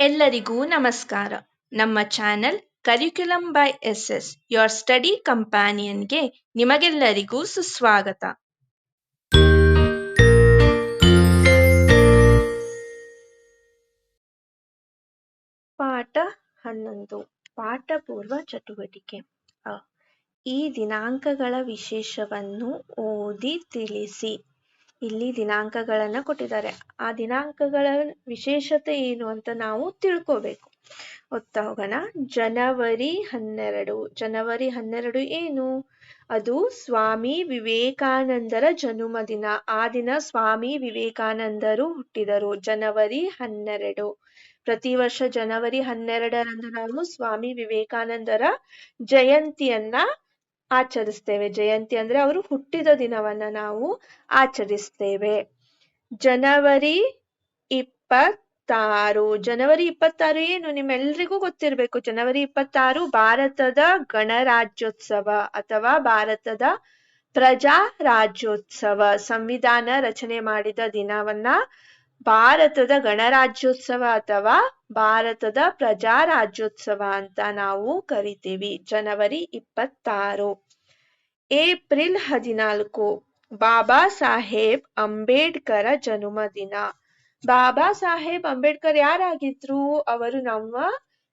ಎಲ್ಲರಿಗೂ ನಮಸ್ಕಾರ. ನಮ್ಮ channel curriculum by S S your study ಕಂಪ್ಯಾನಿಯನ್ಗೆ ನಿಮಗೆಲ್ಲರಿಗೂ ಸುಸ್ವಾಗತ. ಪಾಠ ಹನ್ನೊಂದು ಪಾಠ ಪೂರ್ವ ಚಟುವಟಿಕೆ ಈ ದಿನಾಂಕಗಳ ವಿಶೇಷವನ್ನು ಓದಿ ತಿಳಿಸಿ. ಇಲ್ಲಿ ದಿನಾಂಕಗಳನ್ನ ಕೊಟ್ಟಿದ್ದಾರೆ. ಆ ದಿನಾಂಕಗಳ ವಿಶೇಷತೆ ಏನು ಅಂತ ನಾವು ತಿಳ್ಕೋಬೇಕು. ಓದ್ತಾ ಹೋಗೋಣ. ಜನವರಿ ಹನ್ನೆರಡು. ಜನವರಿ ಹನ್ನೆರಡು ಏನು? ಅದು ಸ್ವಾಮಿ ವಿವೇಕಾನಂದರ ಜನ್ಮದಿನ ಆ ದಿನ ಸ್ವಾಮಿ ವಿವೇಕಾನಂದರು ಹುಟ್ಟಿದರು. ಜನವರಿ ಹನ್ನೆರಡು. ಪ್ರತಿ ವರ್ಷ ಜನವರಿ ಹನ್ನೆರಡರಂದು ನಾವು ಸ್ವಾಮಿ ವಿವೇಕಾನಂದರ ಜಯಂತಿಯನ್ನ ಆಚರಿಸ್ತೇವೆ. ಜಯಂತಿ ಅಂದ್ರೆ ಅವರು ಹುಟ್ಟಿದ ದಿನವನ್ನ ನಾವು ಆಚರಿಸ್ತೇವೆ. ಜನವರಿ ಇಪ್ಪತ್ತಾರು ಜನವರಿ ಇಪ್ಪತ್ತಾರು ಏನು ನಿಮ್ಮೆಲ್ರಿಗೂ ಗೊತ್ತಿರಬೇಕು. ಜನವರಿ ಇಪ್ಪತ್ತಾರು ಭಾರತದ ಗಣರಾಜ್ಯೋತ್ಸವ ಅಥವಾ ಭಾರತದ ಪ್ರಜಾ ರಾಜ್ಯೋತ್ಸವ ಸಂವಿಧಾನ ರಚನೆ ಮಾಡಿದ ದಿನವನ್ನ ಭಾರತದ ಗಣರಾಜ್ಯೋತ್ಸವ ಅಥವಾ ಭಾರತದ ಪ್ರಜಾ ರಾಜ್ಯೋತ್ಸವ ಅಂತ ನಾವು ಕರಿತೀವಿ. ಜನವರಿ ಇಪ್ಪತ್ತಾರು. ಏಪ್ರಿಲ್ ಹದಿನಾಲ್ಕು, ಬಾಬಾ ಸಾಹೇಬ್ ಅಂಬೇಡ್ಕರ ಜನ್ಮದಿನ ಬಾಬಾ ಸಾಹೇಬ್ ಅಂಬೇಡ್ಕರ್ ಯಾರಾಗಿದ್ರು? ಅವರು ನಮ್ಮ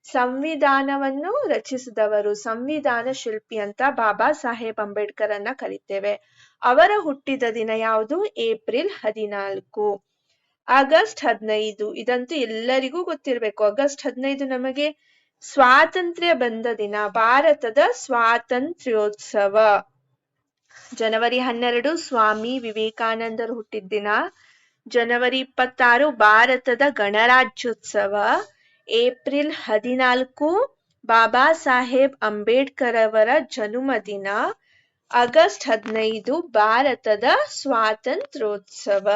ಸಂವಿಧಾನವನ್ನು ರಚಿಸಿದವರು. ಸಂವಿಧಾನ ಶಿಲ್ಪಿ ಅಂತ ಬಾಬಾ ಸಾಹೇಬ್ ಅಂಬೇಡ್ಕರ್ ಅನ್ನ ಕರಿತೇವೆ. ಅವರ ಹುಟ್ಟಿದ ದಿನ ಯಾವುದು? ಏಪ್ರಿಲ್ ಹದಿನಾಲ್ಕು. ಆಗಸ್ಟ್ ಹದಿನೈದು. ಇದಂತೂ ಎಲ್ಲರಿಗೂ ಗೊತ್ತಿರಬೇಕು. ಆಗಸ್ಟ್ ಹದಿನೈದು ನಮಗೆ ಸ್ವಾತಂತ್ರ್ಯ ಬಂದ ದಿನ. ಭಾರತದ ಸ್ವಾತಂತ್ರ್ಯೋತ್ಸವ. ಜನವರಿ ಹನ್ನೆರಡು ಸ್ವಾಮಿ ವಿವೇಕಾನಂದರು ಹುಟ್ಟಿದ ದಿನ, ಜನವರಿ ಇಪ್ಪತ್ತಾರು ಭಾರತದ ಗಣರಾಜ್ಯೋತ್ಸವ, ಏಪ್ರಿಲ್ ಹದಿನಾಲ್ಕು ಬಾಬಾ ಸಾಹೇಬ್ ಅಂಬೇಡ್ಕರ್ ಅವರ ಜನ್ಮದಿನ ಆಗಸ್ಟ್ ಹದಿನೈದು ಭಾರತದ ಸ್ವಾತಂತ್ರ್ಯೋತ್ಸವ.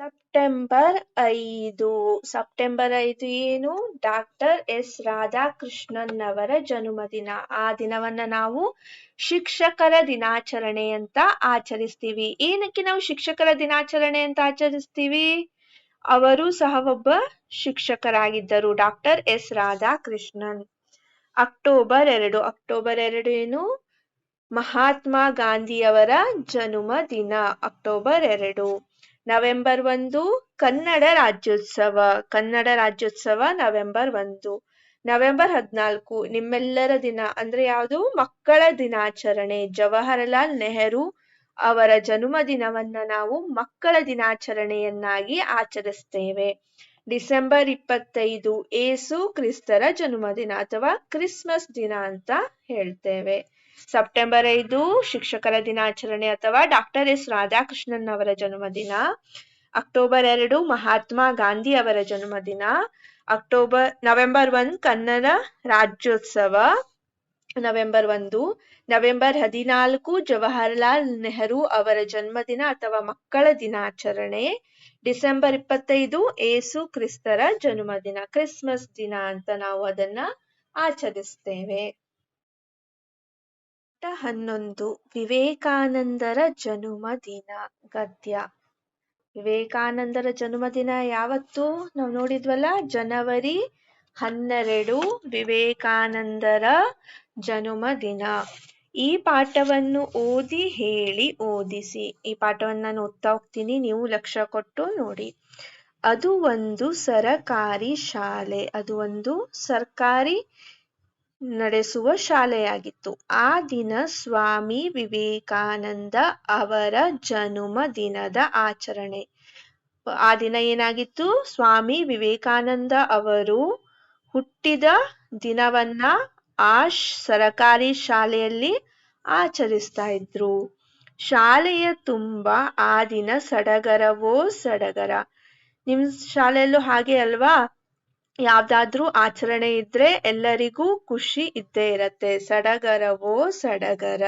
ಸೆಪ್ಟೆಂಬರ್ ಐದು. ಸೆಪ್ಟೆಂಬರ್ ಐದು ಏನು? Doctor S. ರಾಧಾಕೃಷ್ಣನ್ ಅವರ ಜನ್ಮದಿನ. ಆ ದಿನವನ್ನ ನಾವು ಶಿಕ್ಷಕರ ದಿನಾಚರಣೆ ಅಂತ ಆಚರಿಸ್ತೀವಿ. ಏನಕ್ಕೆ ನಾವು ಶಿಕ್ಷಕರ ದಿನಾಚರಣೆ ಅಂತ ಆಚರಿಸ್ತೀವಿ? ಅವರು ಸಹ ಒಬ್ಬ ಶಿಕ್ಷಕರಾಗಿದ್ದರು, ಡಾಕ್ಟರ್ ಎಸ್. ರಾಧಾಕೃಷ್ಣನ್. ಅಕ್ಟೋಬರ್ ಎರಡು. ಅಕ್ಟೋಬರ್ ಎರಡು ಏನು? ಮಹಾತ್ಮ ಗಾಂಧಿಯವರ ಜನ್ಮ ದಿನ ಅಕ್ಟೋಬರ್ ಎರಡು. ನವೆಂಬರ್ ಒಂದು, ಕನ್ನಡ ರಾಜ್ಯೋತ್ಸವ ಕನ್ನಡ ರಾಜ್ಯೋತ್ಸವ ನವೆಂಬರ್ ಒಂದು. ನವೆಂಬರ್ ಹದಿನಾಲ್ಕು, ನಿಮ್ಮೆಲ್ಲರ ದಿನ ಅಂದ್ರೆ ಯಾವುದು? ಮಕ್ಕಳ ದಿನಾಚರಣೆ, ಜವಾಹರಲಾಲ್ ನೆಹರು ಅವರ ಜನ್ಮದಿನವನ್ನ ನಾವು ಮಕ್ಕಳ ದಿನಾಚರಣೆಯನ್ನಾಗಿ ಆಚರಿಸ್ತೇವೆ. ಡಿಸೆಂಬರ್ ಇಪ್ಪತ್ತೈದು, ಏಸು ಕ್ರಿಸ್ತರ ಜನ್ಮದಿನ ಅಥವಾ ಕ್ರಿಸ್ಮಸ್ ದಿನ ಅಂತ ಹೇಳ್ತೇವೆ. ಸೆಪ್ಟೆಂಬರ್ ಐದು ಶಿಕ್ಷಕರ ದಿನಾಚರಣೆ ಅಥವಾ ಡಾಕ್ಟರ್ ಎಸ್ ರಾಧಾಕೃಷ್ಣನ್ ಅವರ ಜನ್ಮದಿನ. ಅಕ್ಟೋಬರ್ ಎರಡು ಮಹಾತ್ಮ ಗಾಂಧಿ ಅವರ ಜನ್ಮದಿನ. ಅಕ್ಟೋಬರ್, ನವೆಂಬರ್ ಒಂದ್ ಕನ್ನಡ ರಾಜ್ಯೋತ್ಸವ. ನವೆಂಬರ್ ಒಂದು, ನವೆಂಬರ್ ಹದಿನಾಲ್ಕು ಜವಾಹರಲಾಲ್ ನೆಹರು ಅವರ ಜನ್ಮದಿನ ಅಥವಾ ಮಕ್ಕಳ ದಿನಾಚರಣೆ. ಡಿಸೆಂಬರ್ ಇಪ್ಪತ್ತೈದು ಏಸು ಕ್ರಿಸ್ತರ ಜನ್ಮದಿನ, ಕ್ರಿಸ್ಮಸ್ ದಿನ ಅಂತ ನಾವು ಅದನ್ನ ಆಚರಿಸ್ತೇವೆ. ಹನ್ನೊಂದು ವಿವೇಕಾನಂದರ ಜನುಮದಿನ ಗದ್ಯ. ವಿವೇಕಾನಂದರ ಜನ್ಮದಿನ ಯಾವತ್ತು? ನಾವು ನೋಡಿದ್ವಲ್ಲ, ಜನವರಿ ಹನ್ನೆರಡು ವಿವೇಕಾನಂದರ ಜನುಮದಿನ ಈ ಪಾಠವನ್ನು ಓದಿ, ಹೇಳಿ, ಓದಿಸಿ. ಈ ಪಾಠವನ್ನು ನಾನು ಓದ್ತಾ ಹೋಗ್ತೀನಿ, ನೀವು ಲಕ್ಷ್ಯ ಕೊಟ್ಟು ನೋಡಿ. ಅದು ಒಂದು ಸರಕಾರಿ ಶಾಲೆ, ಅದು ಒಂದು ಸರ್ಕಾರಿ ನಡೆಸುವ ಶಾಲೆಯಾಗಿತ್ತು. ಆ ದಿನ ಸ್ವಾಮಿ ವಿವೇಕಾನಂದ ಅವರ ಜನುಮ ದಿನದ ಆಚರಣೆ. ಆ ದಿನ ಏನಾಗಿತ್ತು? ಸ್ವಾಮಿ ವಿವೇಕಾನಂದ ಅವರು ಹುಟ್ಟಿದ ದಿನವನ್ನ ಆ ಸರಕಾರಿ ಶಾಲೆಯಲ್ಲಿ ಆಚರಿಸ್ತಾ ಇದ್ರು. ಶಾಲೆಯ ತುಂಬಾ ಆ ದಿನ ಸಡಗರವೋ ಸಡಗರ. ನಿಮ್ ಶಾಲೆಯಲ್ಲೂ ಹಾಗೆ ಅಲ್ವಾ? ಯಾವ್ದಾದ್ರೂ ಆಚರಣೆ ಇದ್ರೆ ಎಲ್ಲರಿಗೂ ಖುಷಿ ಇದ್ದೇ ಇರತ್ತೆ. ಸಡಗರವೋ ಸಡಗರ.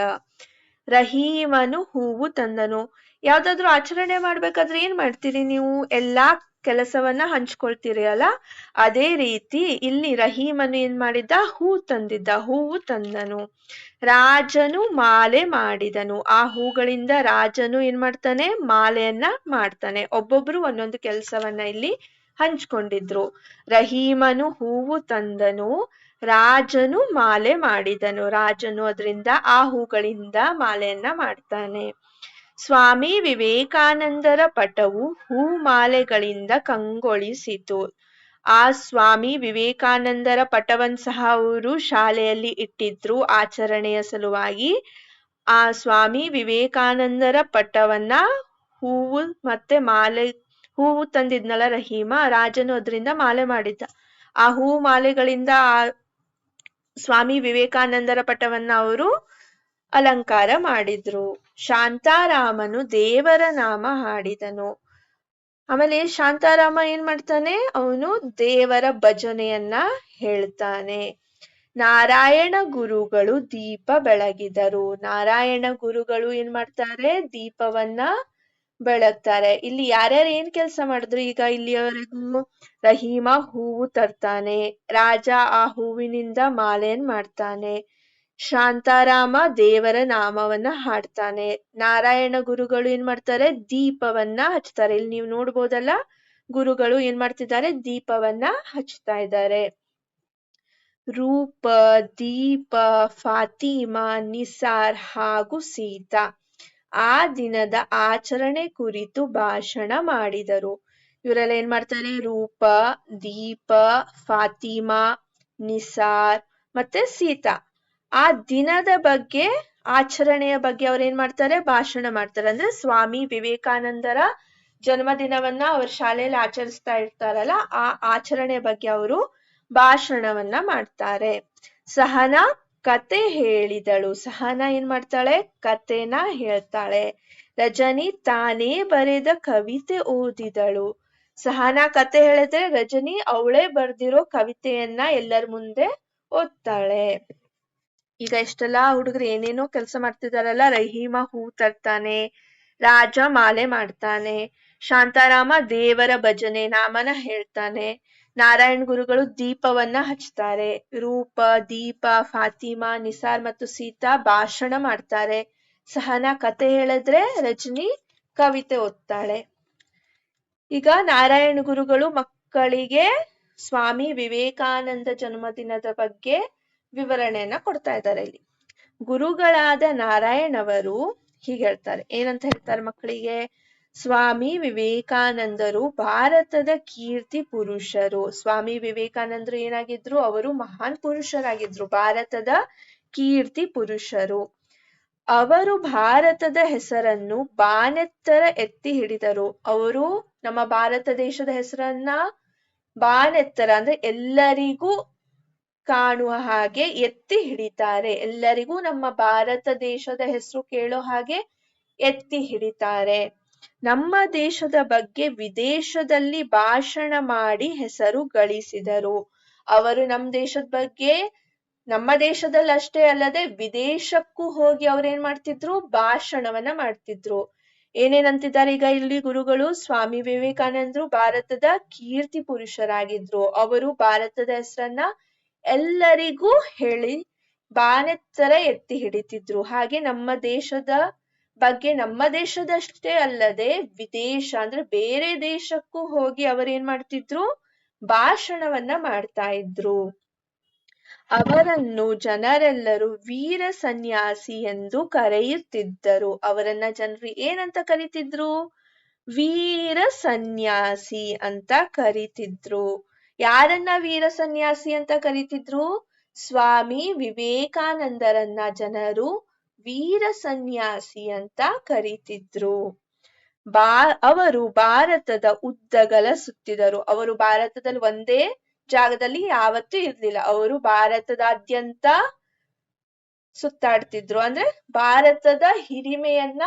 ರಹೀಮನು ಹೂವು ತಂದನು. ಯಾವ್ದಾದ್ರು ಆಚರಣೆ ಮಾಡ್ಬೇಕಾದ್ರೆ ಏನ್ ಮಾಡ್ತೀರಿ ನೀವು? ಎಲ್ಲಾ ಕೆಲಸವನ್ನ ಹಂಚ್ಕೊಳ್ತೀರಿ ಅಲ್ಲ? ಅದೇ ರೀತಿ ಇಲ್ಲಿ ರಹೀಮನು ಏನ್ ಮಾಡಿದ್ದ? ಹೂ ತಂದಿದ್ದ. ಹೂವು ತಂದನು. ರಾಜನು ಮಾಲೆ ಮಾಡಿದನು. ಆ ಹೂಗಳಿಂದ ರಾಜನು ಏನ್ ಮಾಡ್ತಾನೆ? ಮಾಲೆಯನ್ನ ಮಾಡ್ತಾನೆ. ಒಬ್ಬೊಬ್ರು ಒಂದೊಂದು ಕೆಲಸವನ್ನ ಇಲ್ಲಿ ಹಂಚ್ಕೊಂಡಿದ್ರು. ರಹೀಮನು ಹೂವು ತಂದನು, ರಾಜನು ಮಾಲೆ ಮಾಡಿದನು. ರಾಜನು ಅದರಿಂದ ಆ ಹೂಗಳಿಂದ ಮಾಲೆಯನ್ನ ಮಾಡ್ತಾನೆ. ಸ್ವಾಮಿ ವಿವೇಕಾನಂದರ ಪಟವು ಹೂ ಮಾಲೆಗಳಿಂದ ಕಂಗೊಳಿಸಿತು. ಆ ಸ್ವಾಮಿ ವಿವೇಕಾನಂದರ ಪಟವನ್ ಸಹ ಅವರು ಶಾಲೆಯಲ್ಲಿ ಇಟ್ಟಿದ್ರು ಆಚರಣೆಯ ಸಲುವಾಗಿ. ಆ ಸ್ವಾಮಿ ವಿವೇಕಾನಂದರ ಪಟವನ್ನ ಹೂವು ಮತ್ತೆ ಮಾಲೆ ಹೂವು ತಂದಿದ್ನಲ್ಲ ರಹೀಮ, ರಾಜನು ಅದರಿಂದ ಮಾಲೆ ಮಾಡಿದ್ದ. ಆ ಹೂ ಮಾಲೆಗಳಿಂದ ಆ ಸ್ವಾಮಿ ವಿವೇಕಾನಂದರ ಪಟವನ್ನ ಅವರು ಅಲಂಕಾರ ಮಾಡಿದ್ರು. ಶಾಂತಾರಾಮನು ದೇವರ ನಾಮ ಹಾಡಿದನು. ಆಮೇಲೆ ಶಾಂತಾರಾಮ ಏನ್ ಮಾಡ್ತಾನೆ? ಅವನು ದೇವರ ಭಜನೆಯನ್ನ ಹೇಳ್ತಾನೆ. ನಾರಾಯಣ ಗುರುಗಳು ದೀಪ ಬೆಳಗಿದರು. ನಾರಾಯಣ ಗುರುಗಳು ಏನ್ ಮಾಡ್ತಾರೆ? ದೀಪವನ್ನ ಬೆಳಗ್ತಾರೆ. ಇಲ್ಲಿ ಯಾರ್ಯಾರು ಏನ್ ಕೆಲಸ ಮಾಡಿದ್ರು? ಈಗ ಇಲ್ಲಿಯವರೆಗೂ ರಹೀಮ ಹೂವು ತರ್ತಾನೆ. ರಾಜ ಆ ಹೂವಿನಿಂದ ಮಾಲೆಯನ್ ಮಾಡ್ತಾನೆ. ಶಾಂತಾರಾಮ ದೇವರ ನಾಮವನ್ನ ಹಾಡ್ತಾನೆ. ನಾರಾಯಣ ಗುರುಗಳು ಏನ್ ಮಾಡ್ತಾರೆ? ದೀಪವನ್ನ ಹಚ್ತಾರೆ. ಇಲ್ಲಿ ನೀವು ನೋಡ್ಬೋದಲ್ಲ, ಗುರುಗಳು ಏನ್ ಮಾಡ್ತಿದ್ದಾರೆ? ದೀಪವನ್ನ ಹಚ್ತಾ ಇದ್ದಾರೆ. ರೂಪ, ದೀಪ, ಫಾತಿಮಾ, ನಿಸಾರ್ ಹಾಗೂ ಸೀತಾ. ಆ ದಿನದ ಆಚರಣೆ ಕುರಿತು ಭಾಷಣ ಮಾಡಿದರು. ಇವರೆಲ್ಲ ಏನ್ ಮಾಡ್ತಾರೆ? ರೂಪ, ದೀಪ, ಫಾತಿಮಾ, ನಿಸಾರ್ ಮತ್ತೆ ಸೀತಾ. ಆ ದಿನದ ಬಗ್ಗೆ, ಆಚರಣೆಯ ಬಗ್ಗೆ ಅವ್ರು ಏನ್ ಮಾಡ್ತಾರೆ? ಭಾಷಣ ಮಾಡ್ತಾರೆ. ಅಂದ್ರೆ ಸ್ವಾಮಿ ವಿವೇಕಾನಂದರ ಜನ್ಮದಿನವನ್ನ ಅವ್ರ ಶಾಲೆಯಲ್ಲಿ ಆಚರಿಸ್ತಾ ಇರ್ತಾರಲ್ಲ, ಆ ಆಚರಣೆ ಬಗ್ಗೆ ಅವರು ಭಾಷಣವನ್ನ ಮಾಡ್ತಾರೆ. ಸಹನ ಕತೆ ಹೇಳಿದಳು. ಸಹನ ಏನ್ ಮಾಡ್ತಾಳೆ? ಕತೆನ ಹೇಳ್ತಾಳೆ. ರಜನಿ ತಾನೇ ಬರೆದ ಕವಿತೆ ಓದಿದಳು. ಸಹನ ಕತೆ ಹೇಳಿದ್ರೆ ರಜನಿ ಅವಳೇ ಬರ್ದಿರೋ ಕವಿತೆಯನ್ನ ಎಲ್ಲರ ಮುಂದೆ ಓದ್ತಾಳೆ ಈಗ ಎಷ್ಟೆಲ್ಲಾ ಹುಡುಗರು ಏನೇನೋ ಕೆಲಸ ಮಾಡ್ತಿದಾರಲ್ಲ? ರಹೀಮ ಹೂ ತರ್ತಾನೆ, ರಾಜ ಮಾಲೆ ಮಾಡ್ತಾನೆ, ಶಾಂತಾರಾಮ ದೇವರ ಭಜನೆ ನಾಮನ ಹೇಳ್ತಾನೆ. ನಾರಾಯಣ್ ಗುರುಗಳು ದೀಪವನ್ನ ಹಚ್ತಾರೆ. ರೂಪ, ದೀಪ, ಫಾತಿಮಾ, ನಿಸಾರ್ ಮತ್ತು ಸೀತಾ ಭಾಷಣ ಮಾಡ್ತಾರೆ. ಸಹನ ಕತೆ ಹೇಳಿದ್ರೆ ರಜನಿ ಕವಿತೆ ಓದ್ತಾಳೆ. ಈಗ ನಾರಾಯಣ ಗುರುಗಳು ಮಕ್ಕಳಿಗೆ ಸ್ವಾಮಿ ವಿವೇಕಾನಂದ ಜನ್ಮದಿನದ ಬಗ್ಗೆ ವಿವರಣೆಯನ್ನ ಕೊಡ್ತಾ ಇದ್ದಾರೆ ಇಲ್ಲಿ. ಗುರುಗಳಾದ ನಾರಾಯಣ್ ಅವರು ಹೀಗೆ ಹೇಳ್ತಾರೆ. ಏನಂತ ಹೇಳ್ತಾರೆ ಮಕ್ಕಳಿಗೆ? ಸ್ವಾಮಿ ವಿವೇಕಾನಂದರು ಭಾರತದ ಕೀರ್ತಿ ಪುರುಷರು. ಸ್ವಾಮಿ ವಿವೇಕಾನಂದರು ಏನಾಗಿದ್ರು? ಅವರು ಮಹಾನ್ ಪುರುಷರಾಗಿದ್ರು, ಭಾರತದ ಕೀರ್ತಿ ಪುರುಷರು. ಅವರು ಭಾರತದ ಹೆಸರನ್ನು ಬಾನೆತ್ತರ ಎತ್ತಿ ಹಿಡಿದರು. ಅವರು ನಮ್ಮ ಭಾರತ ದೇಶದ ಹೆಸರನ್ನ ಬಾನೆತ್ತರ ಅಂದ್ರೆ ಎಲ್ಲರಿಗೂ ಕಾಣುವ ಹಾಗೆ ಎತ್ತಿ ಹಿಡಿತಾರೆ. ಎಲ್ಲರಿಗೂ ನಮ್ಮ ಭಾರತ ದೇಶದ ಹೆಸರು ಕೇಳೋ ಹಾಗೆ ಎತ್ತಿ ಹಿಡಿತಾರೆ. ನಮ್ಮ ದೇಶದ ಬಗ್ಗೆ ವಿದೇಶದಲ್ಲಿ ಭಾಷಣ ಮಾಡಿ ಹೆಸರು ಗಳಿಸಿದರು. ಅವರು ನಮ್ಮ ದೇಶದ ಬಗ್ಗೆ, ನಮ್ಮ ದೇಶದಲ್ಲಿ ಅಷ್ಟೇ ಅಲ್ಲದೆ ವಿದೇಶಕ್ಕೂ ಹೋಗಿ ಅವ್ರೇನ್ ಮಾಡ್ತಿದ್ರು? ಭಾಷಣವನ್ನ ಮಾಡ್ತಿದ್ರು. ಏನೇನಂತಿದ್ದಾರೆ ಈಗ ಇಲ್ಲಿ ಗುರುಗಳು? ಸ್ವಾಮಿ ವಿವೇಕಾನಂದರು ಭಾರತದ ಕೀರ್ತಿ ಪುರುಷರಾಗಿದ್ರು. ಅವರು ಭಾರತದ ಹೆಸರನ್ನ ಎಲ್ಲರಿಗೂ ಹೇಳಿ ಬಾನೆತ್ತರ ಎತ್ತಿ ಹಿಡಿತಿದ್ರು. ಹಾಗೆ ನಮ್ಮ ದೇಶದ ಬಗ್ಗೆ ನಮ್ಮ ದೇಶದಷ್ಟೇ ಅಲ್ಲದೆ ವಿದೇಶ ಅಂದ್ರೆ ಬೇರೆ ದೇಶಕ್ಕೂ ಹೋಗಿ ಅವರೇನ್ ಮಾಡ್ತಿದ್ರು? ಭಾಷಣವನ್ನ ಮಾಡ್ತಾ ಇದ್ರು. ಅವರನ್ನು ಜನರೆಲ್ಲರೂ ವೀರ ಸನ್ಯಾಸಿ ಎಂದು ಕರೆಯುತ್ತಿದ್ದರು. ಅವರನ್ನ ಜನರು ಏನಂತ ಕರಿತಿದ್ರು? ವೀರ ಸನ್ಯಾಸಿ ಅಂತ ಕರಿತಿದ್ರು. ಯಾರನ್ನ ವೀರ ಸನ್ಯಾಸಿ ಅಂತ ಕರಿತಿದ್ರು? ಸ್ವಾಮಿ ವಿವೇಕಾನಂದರನ್ನ ಜನರು ವೀರ ಸನ್ಯಾಸಿ ಅಂತ ಕರೀತಿದ್ರು. ಬಾ, ಅವರು ಭಾರತದ ಉದ್ದಗಲ ಸುತ್ತಿದರು. ಅವರು ಭಾರತದಲ್ಲಿ ಒಂದೇ ಜಾಗದಲ್ಲಿ ಯಾವತ್ತೂ ಇರ್ಲಿಲ್ಲ. ಅವರು ಭಾರತದಾದ್ಯಂತ ಸುತ್ತಾಡ್ತಿದ್ರು. ಅಂದ್ರೆ ಭಾರತದ ಹಿರಿಮೆಯನ್ನ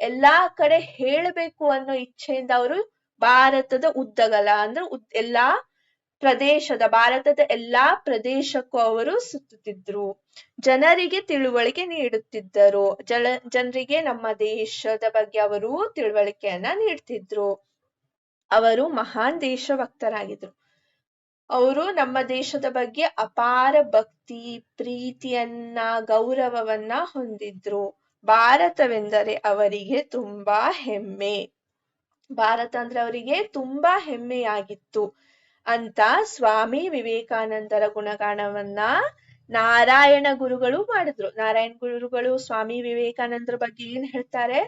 ಎಲ್ಲಾ ಕಡೆ ಹೇಳಬೇಕು ಅನ್ನೋ ಇಚ್ಛೆಯಿಂದ ಅವರು ಭಾರತದ ಉದ್ದಗಲ, ಅಂದ್ರೆ ಎಲ್ಲಾ ಪ್ರದೇಶದ, ಭಾರತದ ಎಲ್ಲಾ ಪ್ರದೇಶಕ್ಕೂ ಅವರು ಸುತ್ತುತ್ತಿದ್ರು. ಜನರಿಗೆ ತಿಳುವಳಿಕೆ ನೀಡುತ್ತಿದ್ದರು. ಜಲ, ಜನರಿಗೆ ನಮ್ಮ ದೇಶದ ಬಗ್ಗೆ ಅವರು ತಿಳುವಳಿಕೆಯನ್ನ ನೀಡ್ತಿದ್ರು. ಅವರು ಮಹಾನ್ ದೇಶಭಕ್ತರಾಗಿದ್ರು. ಅವರು ನಮ್ಮ ದೇಶದ ಬಗ್ಗೆ ಅಪಾರ ಭಕ್ತಿ, ಪ್ರೀತಿಯನ್ನ, ಗೌರವವನ್ನ ಹೊಂದಿದ್ರು. ಭಾರತವೆಂದರೆ ಅವರಿಗೆ ತುಂಬಾ ಹೆಮ್ಮೆ. ಭಾರತ ಅಂದ್ರೆ ಅವರಿಗೆ ತುಂಬಾ ಹೆಮ್ಮೆಯಾಗಿತ್ತು. ಅಂತ ಸ್ವಾಮಿ ವಿವೇಕಾನಂದರ ಗುಣಗಾನವನ್ನ ನಾರಾಯಣ ಗುರುಗಳು ಮಾಡಿದ್ರು. ನಾರಾಯಣ ಗುರುಗಳು ಸ್ವಾಮಿ ವಿವೇಕಾನಂದರ ಬಗ್ಗೆ ಏನ್ ಹೇಳ್ತಾರೆ?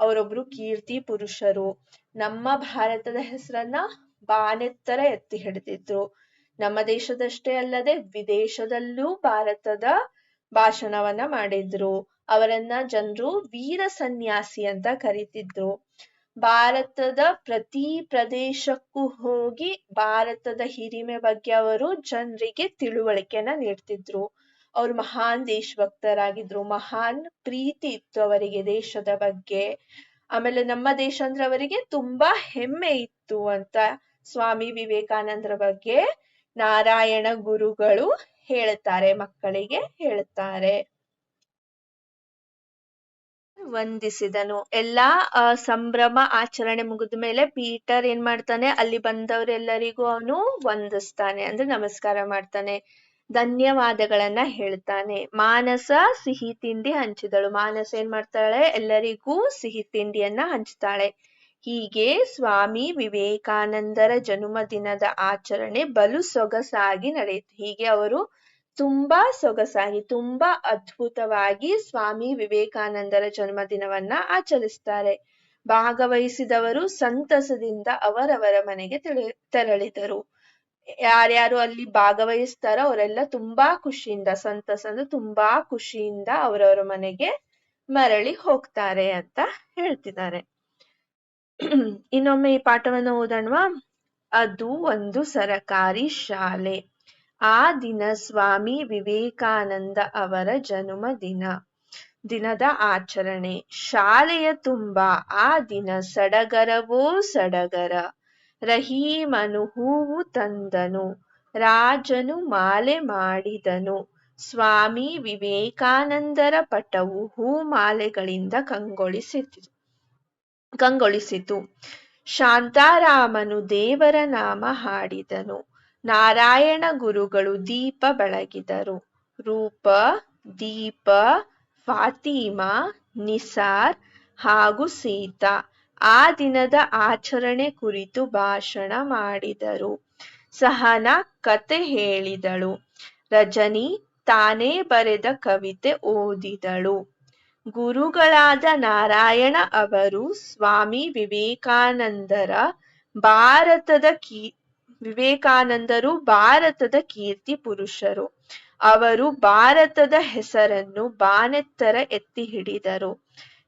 ಅವರೊಬ್ರು ಕೀರ್ತಿ ಪುರುಷರು. ನಮ್ಮ ಭಾರತದ ಹೆಸರನ್ನ ಬಾನೆತ್ತರ ಎತ್ತಿ ಹಿಡಿದಿದ್ರು. ನಮ್ಮ ದೇಶದಷ್ಟೇ ಅಲ್ಲದೆ ವಿದೇಶದಲ್ಲೂ ಭಾರತದ ಭಾಷಣವನ್ನ ಮಾಡಿದ್ರು. ಅವರನ್ನ ಜನರು ವೀರ ಸನ್ಯಾಸಿ ಅಂತ ಕರೀತಿದ್ರು. ಭಾರತದ ಪ್ರತಿ ಪ್ರದೇಶಕ್ಕೂ ಹೋಗಿ ಭಾರತದ ಹಿರಿಮೆ ಬಗ್ಗೆ ಅವರು ಜನರಿಗೆ ತಿಳುವಳಿಕೆನ ನೀಡ್ತಿದ್ರು. ಅವ್ರು ಮಹಾನ್ ದೇಶಭಕ್ತರಾಗಿದ್ರು, ಮಹಾನ್ ಪ್ರೀತಿ ಇತ್ತು ಅವರಿಗೆ ದೇಶದ ಬಗ್ಗೆ. ಆಮೇಲೆ ನಮ್ಮ ದೇಶ ಅಂದ್ರೆ ಅವರಿಗೆ ತುಂಬಾ ಹೆಮ್ಮೆ ಇತ್ತು ಅಂತ ಸ್ವಾಮಿ ವಿವೇಕಾನಂದರ ಬಗ್ಗೆ ನಾರಾಯಣ ಗುರುಗಳು ಹೇಳ್ತಾರೆ, ಮಕ್ಕಳಿಗೆ ಹೇಳ್ತಾರೆ. ವಂದಿಸಿದನು. ಎಲ್ಲಾ ಸಂಭ್ರಮ ಆಚರಣೆ ಮುಗಿದ ಮೇಲೆ ಪೀಟರ್ ಏನ್ ಮಾಡ್ತಾನೆ, ಅಲ್ಲಿ ಬಂದವರೆಲ್ಲರಿಗೂ ಅವನು ವಂದಿಸ್ತಾನೆ, ಅಂದ್ರೆ ನಮಸ್ಕಾರ ಮಾಡ್ತಾನೆ, ಧನ್ಯವಾದಗಳನ್ನ ಹೇಳ್ತಾನೆ. ಮಾನಸ ಸಿಹಿ ತಿಂಡಿ ಹಂಚಿದಳು. ಮಾನಸ ಏನ್ ಮಾಡ್ತಾಳೆ, ಎಲ್ಲರಿಗೂ ಸಿಹಿ ತಿಂಡಿಯನ್ನ ಹಂಚ್ತಾಳೆ. ಹೀಗೆ ಸ್ವಾಮಿ ವಿವೇಕಾನಂದರ ಜನ್ಮದಿನದ ಆಚರಣೆ ಬಲು ಸೊಗಸಾಗಿ ನಡೆಯಿತು. ಹೀಗೆ ಅವರು ತುಂಬಾ ಸೊಗಸಾಗಿ, ತುಂಬಾ ಅದ್ಭುತವಾಗಿ ಸ್ವಾಮಿ ವಿವೇಕಾನಂದರ ಜನ್ಮದಿನವನ್ನ ಆಚರಿಸ್ತಾರೆ. ಭಾಗವಹಿಸಿದವರು ಸಂತಸದಿಂದ ಅವರವರ ಮನೆಗೆ ತಿಳಿ ತೆರಳಿದರು. ಯಾರ್ಯಾರು ಅಲ್ಲಿ ಭಾಗವಹಿಸ್ತಾರೋ ಅವರೆಲ್ಲ ತುಂಬಾ ಖುಷಿಯಿಂದ ಸಂತಸ ಅಂದ್ರೆ ತುಂಬಾ ಖುಷಿಯಿಂದ ಅವರವರ ಮನೆಗೆ ಮರಳಿ ಹೋಗ್ತಾರೆ ಅಂತ ಹೇಳ್ತಿದ್ದಾರೆ. ಇನ್ನೊಮ್ಮೆ ಈ ಪಾಠವನ್ನು ಓದೋಣವಾ? ಅದು ಒಂದು ಸರಕಾರಿ ಶಾಲೆ. ಆ ದಿನ ಸ್ವಾಮಿ ವಿವೇಕಾನಂದ ಅವರ ಜನ್ಮ ದಿನ. ದಿನದ ಆಚರಣೆ. ಶಾಲೆಯ ತುಂಬ, ಆ ದಿನ ಸಡಗರವೋ ಸಡಗರ. ರಹೀಮನು ಹೂವು ತಂದನು, ರಾಜನು ಮಾಲೆ ಮಾಡಿದನು. ಸ್ವಾಮಿ ವಿವೇಕಾನಂದರ ಪಟವು ಹೂಮಾಲೆಗಳಿಂದ ಕಂಗೊಳಿಸಿತು ಕಂಗೊಳಿಸಿತು. ಶಾಂತಾರಾಮನು ದೇವರ ನಾಮ ಹಾಡಿದನು. ನಾರಾಯಣ ಗುರುಗಳು ದೀಪ ಬೆಳಗಿದರು. ರೂಪ, ದೀಪ, ಫಾತಿಮಾ, ನಿಸಾರ್ ಹಾಗೂ ಸೀತಾ ಆ ದಿನದ ಆಚರಣೆ ಕುರಿತು ಭಾಷಣ ಮಾಡಿದರು. ಸಹನಾ ಕತೆ ಹೇಳಿದಳು. ರಜನಿ ತಾನೇ ಬರೆದ ಕವಿತೆ ಓದಿದಳು. ಗುರುಗಳಾದ ನಾರಾಯಣ ಅವರು ಸ್ವಾಮಿ ವಿವೇಕಾನಂದರ ಭಾರತದ ಕೀ ವಿವೇಕಾನಂದರು ಭಾರತದ ಕೀರ್ತಿ ಪುರುಷರು. ಅವರು ಭಾರತದ ಹೆಸರನ್ನು ಬಾನೆತ್ತರ ಎತ್ತಿ ಹಿಡಿದರು.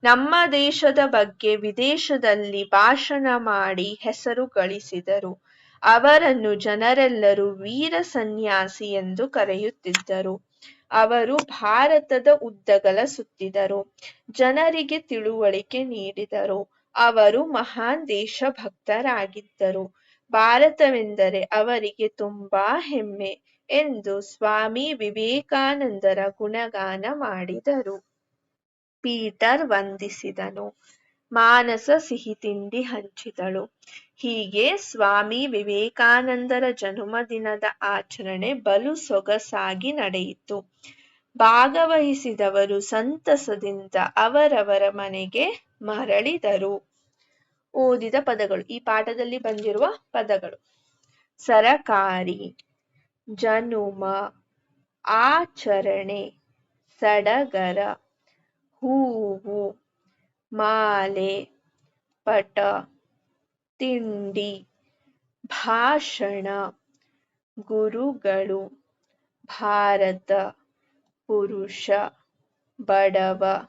ನಮ್ಮ ದೇಶದ ಬಗ್ಗೆ ವಿದೇಶದಲ್ಲಿ ಭಾಷಣ ಮಾಡಿ ಹೆಸರು ಗಳಿಸಿದರು. ಅವರನ್ನು ಜನರೆಲ್ಲರೂ ವೀರ ಸನ್ಯಾಸಿ ಎಂದು ಕರೆಯುತ್ತಿದ್ದರು. ಅವರು ಭಾರತದ ಉದ್ದಗಲ ಸುತ್ತಿದರು. ಜನರಿಗೆ ತಿಳುವಳಿಕೆ ನೀಡಿದರು. ಅವರು ಮಹಾನ್ ದೇಶಭಕ್ತರಾಗಿದ್ದರು. ಭಾರತವೆಂದರೆ ಅವರಿಗೆ ತುಂಬಾ ಹೆಮ್ಮೆ ಎಂದು ಸ್ವಾಮಿ ವಿವೇಕಾನಂದರ ಗುಣಗಾನ ಮಾಡಿದರು. ಪೀಟರ್ ವಂದಿಸಿದನು. ಮಾನಸ ಸಿಹಿ ತಿಂಡಿ ಹಂಚಿದಳು. ಹೀಗೆ ಸ್ವಾಮಿ ವಿವೇಕಾನಂದರ ಜನ್ಮದಿನದ ಆಚರಣೆ ಬಲು ಸೊಗಸಾಗಿ ನಡೆಯಿತು. ಭಾಗವಹಿಸಿದವರು ಸಂತಸದಿಂದ ಅವರವರ ಮನೆಗೆ ಮರಳಿದರು. ಓದಿದ ಪದಗಳು. ಈ ಪಾಠದಲ್ಲಿ ಬಂದಿರುವ ಪದಗಳು. ಸರಕಾರಿ, ಜನುಮ, ಆಚರಣೆ, ಸಡಗರ, ಹೂವು, ಮಾಲೆ, ಪಟ, ತಿಂಡಿ, ಭಾಷಣ, ಗುರುಗಳು, ಭಾರತ, ಪುರುಷ, ಬಡವ,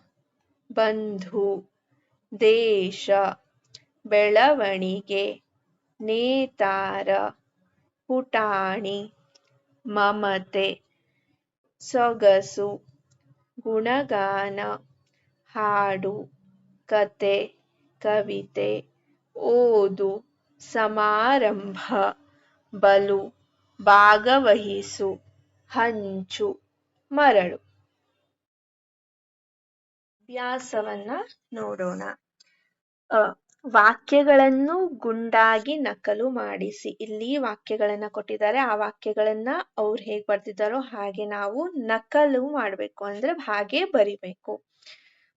ಬಂಧು, ದೇಶ ಬೆಳವಣಿಗೆ ನೇತಾರ ಪುಟಾಣಿ ಮಮತೆ ಸೊಗಸು ಗುಣಗಾನ ಹಾಡು ಕತೆ ಕವಿತೆ ಓದು ಸಮಾರಂಭ ಬಲು ಭಾಗವಹಿಸು ಹಂಚು ಮರಳು. ಅಭ್ಯಾಸವನ್ನ ನೋಡೋಣ. ಅ ವಾಕ್ಯಗಳನ್ನು ಗುಂಡಾಗಿ ನಕಲು ಮಾಡಿಸಿ. ಇಲ್ಲಿ ವಾಕ್ಯಗಳನ್ನ ಕೊಟ್ಟಿದ್ದಾರೆ. ಆ ವಾಕ್ಯಗಳನ್ನ ಅವ್ರು ಹೇಗ್ ಬರ್ತಿದ್ದಾರೋ ಹಾಗೆ ನಾವು ನಕಲು ಮಾಡ್ಬೇಕು ಅಂದ್ರೆ ಹಾಗೆ ಬರಿಬೇಕು.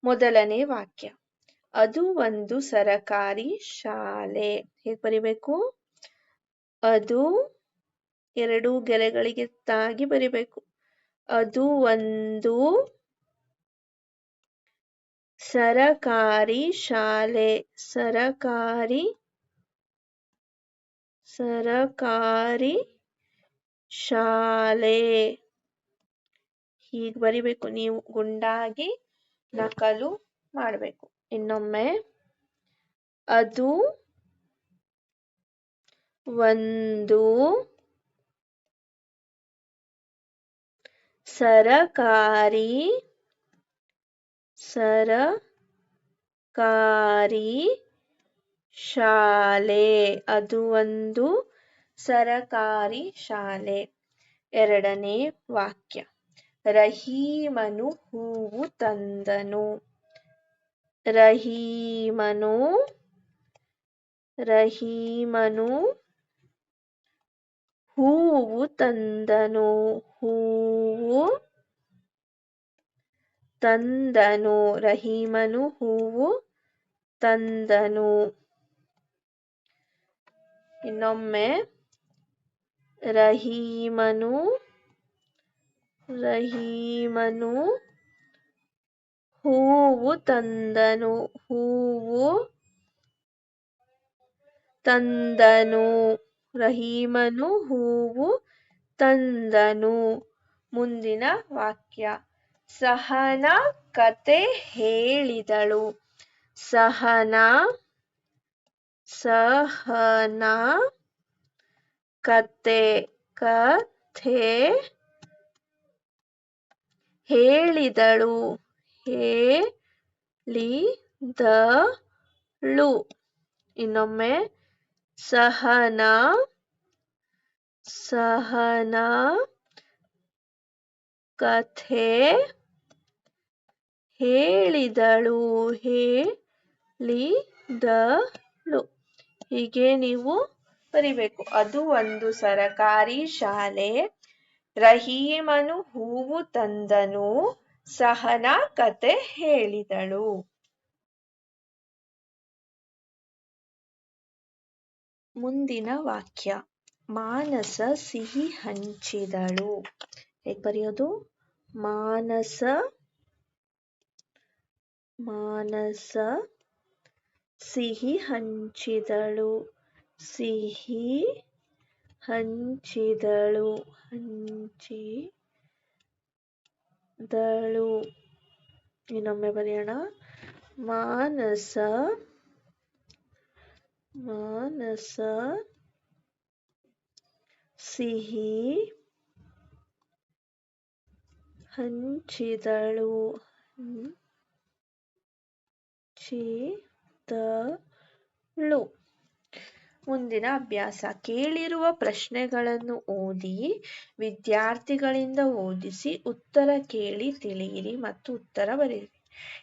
ಮೊದಲನೇ ವಾಕ್ಯ. ಅದು ಒಂದು ಸರಕಾರಿ ಶಾಲೆ. ಹೇಗ್ ಬರಿಬೇಕು? ಅದು ಎರಡು ಗೆರೆಗಳಿಗೆ ತಾಗಿ ಬರಿಬೇಕು. ಅದು ಒಂದು ಸರಕಾರಿ ಶಾಲೆ, ಸರಕಾರಿ ಸರಕಾರಿ ಶಾಲೆ. ಹೀಗೆ ಬರಿಬೇಕು ನೀವು, ಗುಂಡಾಗಿ ನಕಲು ಮಾಡಬೇಕು. ಇನ್ನೊಮ್ಮೆ, ಅದು ಒಂದು ಸರಕಾರಿ ಸರಕಾರಿ ಶಾಲೆ. ಅದು ಒಂದು ಸರಕಾರಿ ಶಾಲೆ. ಎರಡನೇ ವಾಕ್ಯ. ರಹೀಮನು ಹೂವು ತಂದನು. ರಹೀಮನು ರಹೀಮನು ಹೂವು ತಂದನು. ಹೂವು ತಂದನು ರಹೀಮನು ಹೂವು ತಂದನು. ಇನ್ನೊಮ್ಮೆ ರಹೀಮನು ರಹೀಮನು ಹೂವು ತಂದನು. ಹೂವು ತಂದನು. ರಹೀಮನು ಹೂವು ತಂದನು. ಮುಂದಿನ ವಾಕ್ಯ. ಸಹನ ಕತೆ ಹೇಳಿದಳು. ಸಹನ ಸಹನ ಕತೆ ಕಥೆ ಹೇಳಿದಳು. ಹೇಳಿದಳು. ಇನ್ನೊಮ್ಮೆ ಸಹನ ಸಹನ ಕಥೆ ಹೇಳಿದಳು ಹೇಳಿದಳು. ಹೀಗೆ ನೀವು ಬರಿಬೇಕು. ಅದು ಒಂದು ಸರಕಾರಿ ಶಾಲೆ. ರಹೀಮನು ಹೂವು ತಂದನು, ಸಹನ ಕತೆ ಹೇಳಿದಳು. ಮುಂದಿನ ವಾಕ್ಯ. ಮಾನಸ ಸಿಹಿ ಹಂಚಿದಳು. ಹೇಗೆ ಬರೆಯೋದು? ಮಾನಸ ಮಾನಸ ಸಿಹಿ ಹಂಚಿದಳು. ಸಿಹಿ ಹಂಚಿದಳು. ಹಂಚಿದಳು. ಇನ್ನೊಮ್ಮೆ ಬರೆಯೋಣ. ಮಾನಸ ಮಾನಸ ಸಿಹಿ ಹಂಚಿದಳು. ಹಂಚಿದಳು ಮುಂದಿನ ಅಭ್ಯಾಸ. ಕೇಳಿರುವ ಪ್ರಶ್ನೆಗಳನ್ನು ಓದಿ, ವಿದ್ಯಾರ್ಥಿಗಳಿಂದ ಓದಿಸಿ ಉತ್ತರ ಕೇಳಿ ತಿಳಿಯಿರಿ ಮತ್ತು ಉತ್ತರ ಬರೆಯಿರಿ.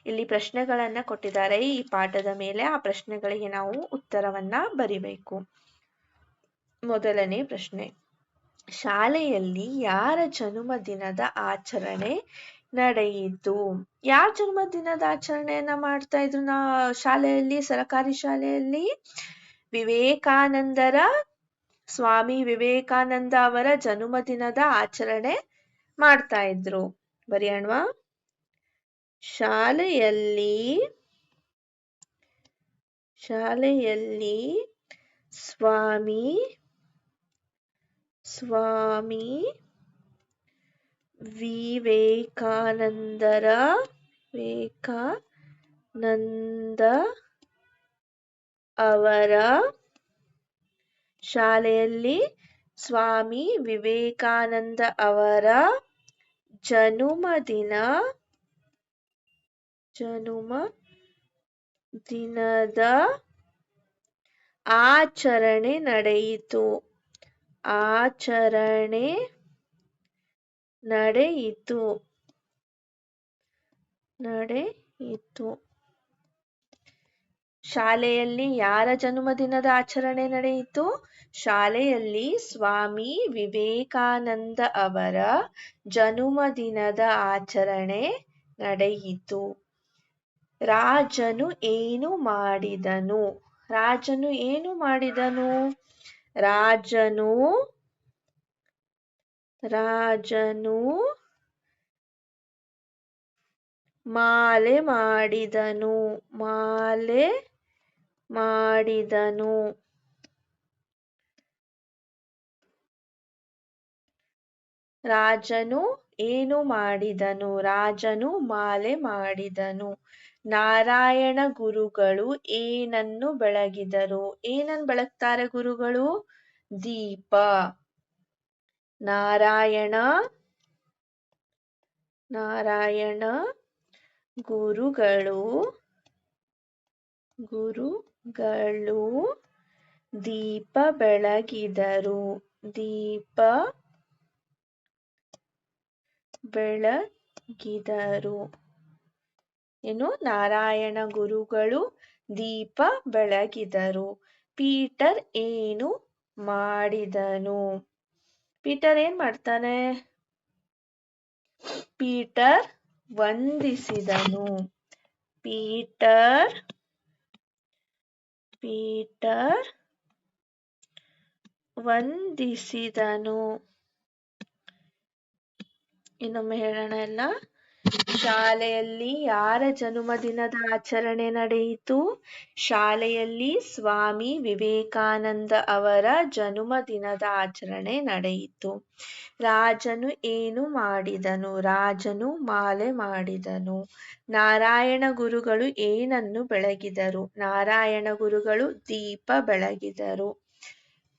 ಇಲ್ಲಿ ಪ್ರಶ್ನೆಗಳನ್ನ ಕೊಟ್ಟಿದ್ದಾರೆ. ಈ ಪಾಠದ ಮೇಲೆ ಆ ಪ್ರಶ್ನೆಗಳಿಗೆ ನಾವು ಉತ್ತರವನ್ನ ಬರಿಬೇಕು. ಮೊದಲನೇ ಪ್ರಶ್ನೆ. ಶಾಲೆಯಲ್ಲಿ ಯಾರ ಜನ್ಮದಿನದ ಆಚರಣೆ ನಡೆಯಿತು. ಯಾರ ಜನ್ಮದಿನದ ಆಚರಣೆಯನ್ನ ಮಾಡ್ತಾ ಇದ್ರು ನಾ, ಶಾಲೆಯಲ್ಲಿ, ಸರಕಾರಿ ಶಾಲೆಯಲ್ಲಿ? ವಿವೇಕಾನಂದರ, ಸ್ವಾಮಿ ವಿವೇಕಾನಂದ ಅವರ ಜನ್ಮದಿನದ ಆಚರಣೆ ಮಾಡ್ತಾ ಇದ್ರು. ಬರೆಯೋಣವಾ ಶಾಲೆಯಲ್ಲಿ ಶಾಲೆಯಲ್ಲಿ ಸ್ವಾಮಿ ಸ್ವಾಮಿ ವಿವೇಕಾನಂದರ ವಿವೇಕಾನಂದ ಅವರ ಶಾಲೆಯಲ್ಲಿ ಸ್ವಾಮಿ ವಿವೇಕಾನಂದ ಅವರ ಜನುಮದಿನ ಜನುಮ ದಿನದ ಆಚರಣೆ ನಡೆಯಿತು. ಆಚರಣೆ ನಡೆಯಿತು ನಡೆಯಿತು ಶಾಲೆಯಲ್ಲಿ ಯಾರ ಜನ್ಮದಿನದ ಆಚರಣೆ ನಡೆಯಿತು? ಶಾಲೆಯಲ್ಲಿ ಸ್ವಾಮಿ ವಿವೇಕಾನಂದ ಅವರ ಜನ್ಮದಿನದ ಆಚರಣೆ ನಡೆಯಿತು. ರಾಜನು ಏನು ಮಾಡಿದನು? ರಾಜನು ಏನು ಮಾಡಿದನು? ರಾಜನು ರಾಜನು ಮಾಲೆ ಮಾಡಿದನು ಮಾಲೆ ಮಾಡಿದನು. ರಾಜನು ಏನು ಮಾಡಿದನು? ರಾಜನು ಮಾಲೆ ಮಾಡಿದನು. ನಾರಾಯಣ ಗುರುಗಳು ಏನನ್ನು ಬೆಳಗಿದರು? ಏನನ್ನು ಬೆಳಗ್ತಾರೆ ಗುರುಗಳು? ದೀಪ. ನಾರಾಯಣ ನಾರಾಯಣ ಗುರುಗಳು ಗುರುಗಳು ದೀಪ ಬೆಳಗಿದರು. ದೀಪ ಬೆಳಗಿದರು. ಏನು? ನಾರಾಯಣ ಗುರುಗಳು ದೀಪ ಬೆಳಗಿದರು. ಪೀಟರ್ ಏನು ಮಾಡಿದನು? ಪೀಟರ್ ಏನ್ ಮಾಡ್ತಾನೆ? ಪೀಟರ್ ವಂದಿಸಿದನು. ಪೀಟರ್ ಪೀಟರ್ ವಂದಿಸಿದನು. ಇನ್ನೊಮ್ಮೆ ಹೇಳೋಣ ಎಲ್ಲ. ಶಾಲೆಯಲ್ಲಿ ಯಾರ ಜನ್ಮದಿನದ ಆಚರಣೆ ನಡೆಯಿತು? ಶಾಲೆಯಲ್ಲಿ ಸ್ವಾಮಿ ವಿವೇಕಾನಂದ ಅವರ ಜನ್ಮದಿನದ ಆಚರಣೆ ನಡೆಯಿತು. ರಾಜನು ಏನು ಮಾಡಿದನು? ರಾಜನು ಮಾಲೆ ಮಾಡಿದನು. ನಾರಾಯಣ ಗುರುಗಳು ಏನನ್ನು ಬೆಳಗಿದರು? ನಾರಾಯಣ ಗುರುಗಳು ದೀಪ ಬೆಳಗಿದರು.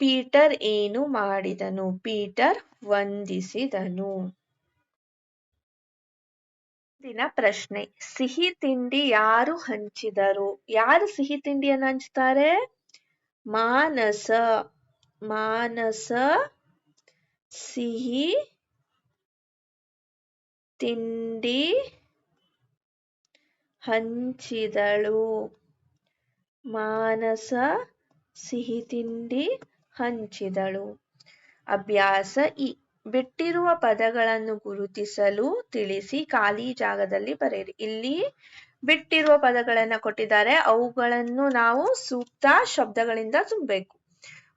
ಪೀಟರ್ ಏನು ಮಾಡಿದನು? ಪೀಟರ್ ವಂದಿಸಿದನು. ದಿನ ಪ್ರಶ್ನೆ. ಸಿಹಿ ತಿಂಡಿ ಯಾರು ಹಂಚಿದರು? ಯಾರು ಸಿಹಿ ತಿಂಡಿಯನ್ನು ಹಂಚ್ತಾರೆ? ಮಾನಸ. ಮಾನಸ ಸಿಹಿ ತಿಂಡಿ ಹಂಚಿದಳು. ಮಾನಸ ಸಿಹಿ ತಿಂಡಿ ಹಂಚಿದಳು. ಅಭ್ಯಾಸ ಇ ಬಿಟ್ಟಿರುವ ಪದಗಳನ್ನು ಗುರುತಿಸಲು ತಿಳಿಸಿ ಖಾಲಿ ಜಾಗದಲ್ಲಿ ಬರೆಯಿರಿ. ಇಲ್ಲಿ ಬಿಟ್ಟಿರುವ ಪದಗಳನ್ನ ಕೊಟ್ಟಿದ್ದಾರೆ. ಅವುಗಳನ್ನು ನಾವು ಸೂಕ್ತ ಶಬ್ದಗಳಿಂದ ತುಂಬಬೇಕು.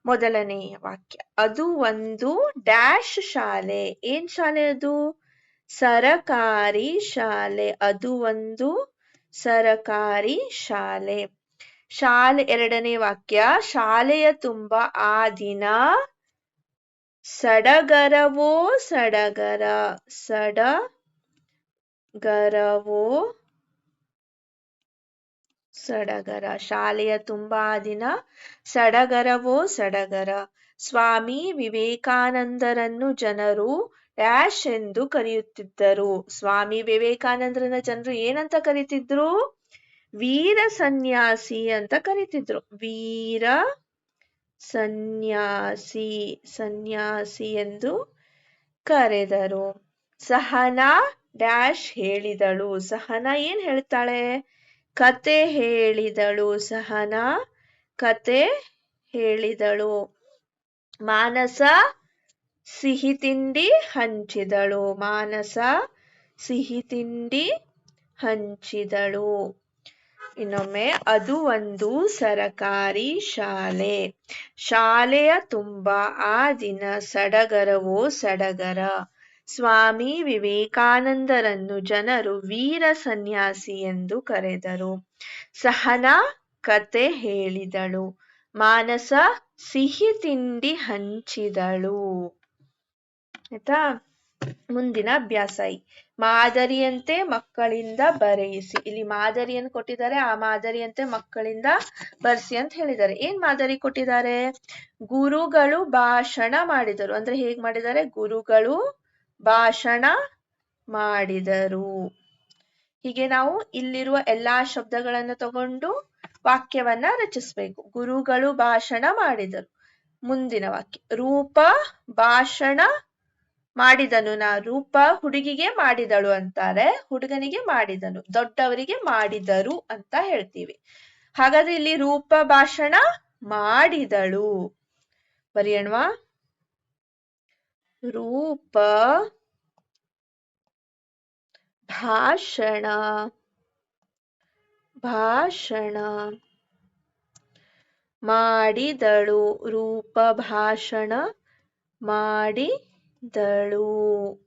ಮೊದಲನೆಯ ವಾಕ್ಯ. ಅದು ಒಂದು ಡ್ಯಾಶ್ ಶಾಲೆ. ಏನ್ ಶಾಲೆ ಅದು? ಸರಕಾರಿ ಶಾಲೆ. ಅದು ಒಂದು ಸರಕಾರಿ ಶಾಲೆ. ಶಾಲೆ ಎರಡನೇ ವಾಕ್ಯ. ಶಾಲೆಯ ತುಂಬ ಆ ದಿನ ಸಡಗರವೋ ಸಡಗರ ಸಡ ಗರವೋ ಸಡಗರ. ಶಾಲೆಯ ತುಂಬಾ ದಿನ ಸಡಗರವೋ ಸಡಗರ. ಸ್ವಾಮಿ ವಿವೇಕಾನಂದರನ್ನು ಜನರು ಡ್ಯಾಶ್ ಎಂದು ಕರೆಯುತ್ತಿದ್ದರು. ಸ್ವಾಮಿ ವಿವೇಕಾನಂದರನ್ನ ಜನರು ಏನಂತ ಕರೀತಿದ್ರು? ವೀರ ಸನ್ಯಾಸಿ ಅಂತ ಕರೀತಿದ್ರು. ವೀರ ಸನ್ಯಾಸಿ ಸನ್ಯಾಸಿ ಎಂದು ಕರೆದರು. ಸಹನಾ ಡ್ಯಾಶ್ ಹೇಳಿದಳು. ಸಹನಾ ಏನ್ ಹೇಳ್ತಾಳೆ? ಕತೆ ಹೇಳಿದಳು. ಸಹನಾ ಕತೆ ಹೇಳಿದಳು. ಮಾನಸ ಸಿಹಿ ತಿಂಡಿ ಹಂಚಿದಳು. ಮಾನಸ ಸಿಹಿ ತಿಂಡಿ ಹಂಚಿದಳು. ಇನ್ನೊಮ್ಮೆ, ಅದು ಒಂದು ಸರಕಾರಿ ಶಾಲೆ. ಶಾಲೆಯ ತುಂಬ ಆ ದಿನ ಸಡಗರವೋ ಸಡಗರ. ಸ್ವಾಮಿ ವಿವೇಕಾನಂದರನ್ನು ಜನರು ವೀರ ಸನ್ಯಾಸಿ ಎಂದು ಕರೆದರು. ಸಹನಾ ಕತೆ ಹೇಳಿದಳು. ಮಾನಸ ಸಿಹಿ ತಿಂಡಿ ಹಂಚಿದಳು. ಆಯ್ತಾ? ಮುಂದಿನ ಅಭ್ಯಾಸ ಐ ಮಾದರಿಯಂತೆ ಮಕ್ಕಳಿಂದ ಬರೆಯಿಸಿ. ಇಲ್ಲಿ ಮಾದರಿಯನ್ನು ಕೊಟ್ಟಿದ್ದಾರೆ, ಆ ಮಾದರಿಯಂತೆ ಮಕ್ಕಳಿಂದ ಬರ್ಸಿ ಅಂತ ಹೇಳಿದ್ದಾರೆ. ಏನ್ ಮಾದರಿ ಕೊಟ್ಟಿದ್ದಾರೆ? ಗುರುಗಳು ಭಾಷಣ ಮಾಡಿದರು. ಅಂದ್ರೆ ಹೇಗ್ ಮಾಡಿದ್ದಾರೆ? ಗುರುಗಳು ಭಾಷಣ ಮಾಡಿದರು. ಹೀಗೆ ನಾವು ಇಲ್ಲಿರುವ ಎಲ್ಲಾ ಶಬ್ದಗಳನ್ನು ತಗೊಂಡು ವಾಕ್ಯವನ್ನ ರಚಿಸ್ಬೇಕು. ಗುರುಗಳು ಭಾಷಣ ಮಾಡಿದರು. ಮುಂದಿನ ವಾಕ್ಯ. ರೂಪ ಭಾಷಣ ಮಾಡಿದನು ನಾ ರೂಪ ಹುಡುಗಿಗೆ ಮಾಡಿದಳು ಅಂತಾರೆ, ಹುಡುಗನಿಗೆ ಮಾಡಿದನು, ದೊಡ್ಡವರಿಗೆ ಮಾಡಿದರು ಅಂತ ಹೇಳ್ತೀವಿ. ಹಾಗಾದ್ರೆ ಇಲ್ಲಿ ರೂಪ ಭಾಷಣ ಮಾಡಿದಳು. ಬರೆಯೋಣವಾ? ರೂಪ ಭಾಷಣ ಭಾಷಣ ಮಾಡಿದಳು. ರೂಪ ಭಾಷಣ ಮಾಡಿದಳು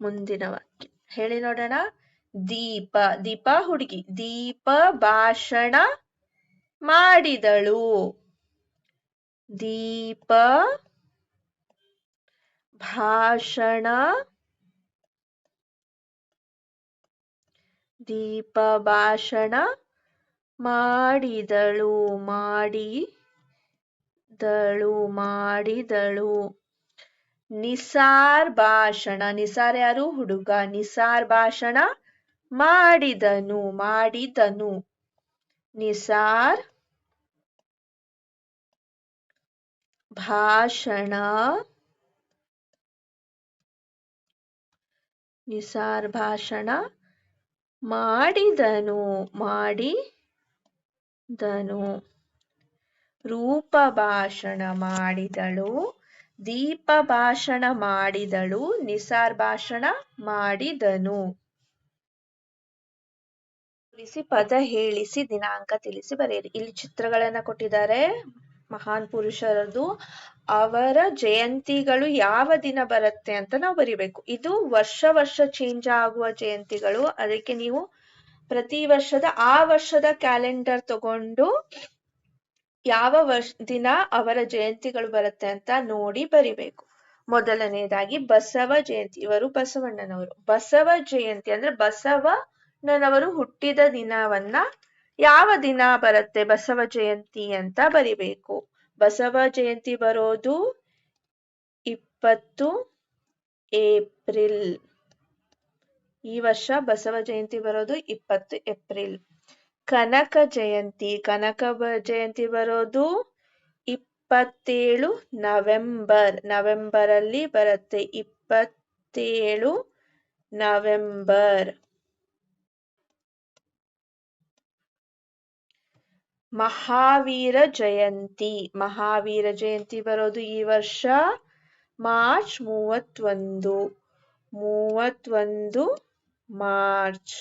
ಮುಂದಿನ ವಾಕ್ಯ. ಹೇಳಿ ನೋಡೋಣ. ದೀಪ ದೀಪ ಹುಡುಗಿ. ದೀಪ ಭಾಷಣ ಮಾಡಿದಳು. ದೀಪ ಭಾಷಣ ದೀಪ ಭಾಷಣ ಮಾಡಿದಳು ಮಾಡಿದಳು ಮಾಡಿದಳು. ನಿಸಾರ್ ಭಾಷಣ ನಿಸಾರ್ ಯಾರು? ಹುಡುಗ. ನಿಸಾರ್ ಭಾಷಣ ಮಾಡಿದನು ಮಾಡಿದನು. ನಿಸಾರ್ ಭಾಷಣ. ನಿಸಾರ್ ಭಾಷಣ ಮಾಡಿದನು ಮಾಡಿದನು. ರೂಪ ಭಾಷಣ ಮಾಡಿದಳು. ದೀಪ ಭಾಷಣ ಮಾಡಿದಳು ನಿಸಾರ್ ಭಾಷಣ ಮಾಡಿದನು ಪದ ಹೇಳಿಸಿ, ದಿನಾಂಕ ತಿಳಿಸಿ ಬರೆಯಿರಿ. ಇಲ್ಲಿ ಚಿತ್ರಗಳನ್ನ ಕೊಟ್ಟಿದ್ದಾರೆ ಮಹಾನ್ ಪುರುಷರದು ಅವರ ಜಯಂತಿಗಳು ಯಾವ ದಿನ ಬರುತ್ತೆ ಅಂತ ನಾವು ಬರಿಬೇಕು. ಇದು ವರ್ಷ ವರ್ಷ ಚೇಂಜ್ ಆಗುವ ಜಯಂತಿಗಳು. ಅದಕ್ಕೆ ನೀವು ಪ್ರತಿ ವರ್ಷದ ಆ ವರ್ಷದ ಕ್ಯಾಲೆಂಡರ್ ತಗೊಂಡು ಯಾವ ವರ್ಷ ದಿನ ಅವರ ಜಯಂತಿಗಳು ಬರುತ್ತೆ ಅಂತ ನೋಡಿ ಬರಿಬೇಕು. ಮೊದಲನೇದಾಗಿ ಬಸವ ಜಯಂತಿ, ಇವರು ಬಸವಣ್ಣನವರು. ಬಸವ ಜಯಂತಿ ಅಂದ್ರೆ ಬಸವಣ್ಣನವರು ಹುಟ್ಟಿದ ದಿನವನ್ನ ಯಾವ ದಿನ ಬರುತ್ತೆ ಬಸವ ಜಯಂತಿ ಅಂತ ಬರಿಬೇಕು. ಬಸವ ಜಯಂತಿ ಬರೋದು ಇಪ್ಪತ್ತು ಏಪ್ರಿಲ್. ಈ ವರ್ಷ ಬಸವ ಜಯಂತಿ ಬರೋದು ಇಪ್ಪತ್ತು ಏಪ್ರಿಲ್. ಕನಕ ಜಯಂತಿ ಕನಕ ಜಯಂತಿ ಬರೋದು ಇಪ್ಪತ್ತೇಳು ನವೆಂಬರ್ ನವೆಂಬರ್ ಅಲ್ಲಿ ಬರುತ್ತೆ. ಇಪ್ಪತ್ತೇಳು ನವೆಂಬರ್. ಮಹಾವೀರ ಜಯಂತಿ ಮಹಾವೀರ ಜಯಂತಿ ಬರೋದು ಈ ವರ್ಷ ಮಾರ್ಚ್ ಮೂವತ್ತೊಂದು ಮೂವತ್ತೊಂದು ಮಾರ್ಚ್.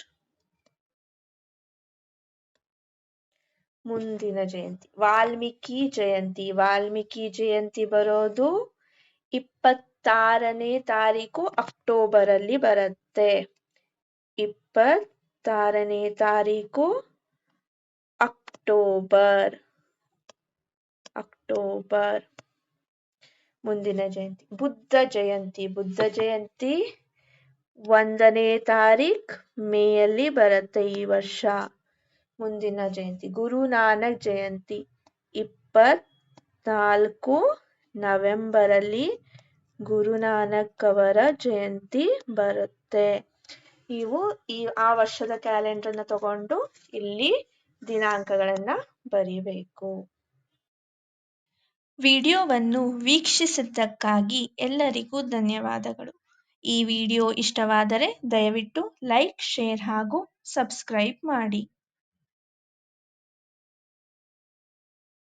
ಮುಂದಿನ ಜಯಂತಿ. ವಾಲ್ಮೀಕಿ ಜಯಂತಿ. ವಾಲ್ಮೀಕಿ ಜಯಂತಿ ಬರೋದು ಇಪ್ಪತ್ತಾರನೇ ತಾರೀಕು ಅಕ್ಟೋಬರ್ ಅಲ್ಲಿ ಬರುತ್ತೆ. ಇಪ್ಪತ್ತಾರನೇ ತಾರೀಕು ಅಕ್ಟೋಬರ್. ಅಕ್ಟೋಬರ್. ಮುಂದಿನ ಜಯಂತಿ. ಬುದ್ಧ ಜಯಂತಿ. ಬುದ್ಧ ಜಯಂತಿ ಒಂದನೇ ತಾರೀಕ್ ಮೇಯಲ್ಲಿ ಬರುತ್ತೆ ಈ ವರ್ಷ. ಮುಂದಿನ ಜಯಂತಿ. ಗುರು ನಾನಕ್ ಜಯಂತಿ. ಇಪ್ಪತ್ನಾಲ್ಕು ನವೆಂಬರ್ ಅಲ್ಲಿ ಗುರುನಾನಕ್ ಅವರ ಜಯಂತಿ ಬರುತ್ತೆ. ಇವು ಈ, ಆ ವರ್ಷದ ಕ್ಯಾಲೆಂಡರ್ ಕ್ಯಾಲೆಂಡರ್ನ ತಗೊಂಡು ಇಲ್ಲಿ ದಿನಾಂಕಗಳನ್ನ ಬರೀಬೇಕು. ವಿಡಿಯೋವನ್ನು ವೀಕ್ಷಿಸಿದ್ದಕ್ಕಾಗಿ ಎಲ್ಲರಿಗೂ ಧನ್ಯವಾದಗಳು. ಈ ವಿಡಿಯೋ ಇಷ್ಟವಾದರೆ ದಯವಿಟ್ಟು ಲೈಕ್, ಶೇರ್ ಹಾಗೂ ಸಬ್ಸ್ಕ್ರೈಬ್ ಮಾಡಿ.